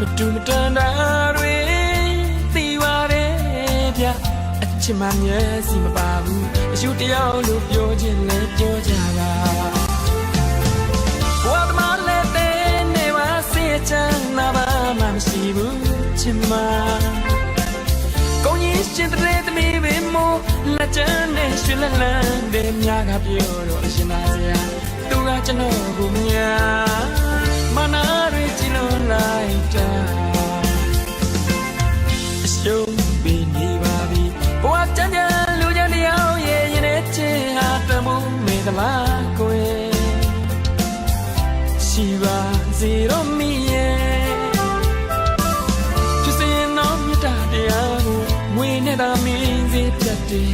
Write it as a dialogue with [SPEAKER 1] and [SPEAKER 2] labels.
[SPEAKER 1] မတူမတန်တာတွေသိပါတယ်ဗျအချစ်မှမျက်စိမပါဘူးအရှူတယောက်လို့ပြောခြင်းလဲပြောကြပါဘဝသမားလည်းတဲ့နေပါစေချမ်းသာပါမှမရှိဘူးချစ်မကိုကြီးရှင်တဲ့သမီးပဲမို့လက်ချမ်းနဲ့ရှင်လက်လန်းတဲ့မြားကပြောတော့အရှင်သာစရာသူကကျွန်တော်ကိုများမ ရှုံးပေးနေပါပြီဘဝချမ်းချမ်းလူချမ်းတရားရဲ့ရင်ထဲချင်ဟာတမှုမေသလားကိုယ်ရှိပါစေတော့မီရဲ့ဖြစ်စင်သောမြတ်တာတရားကိုငွေနဲ့သာမင်းစေပြတ်တယ်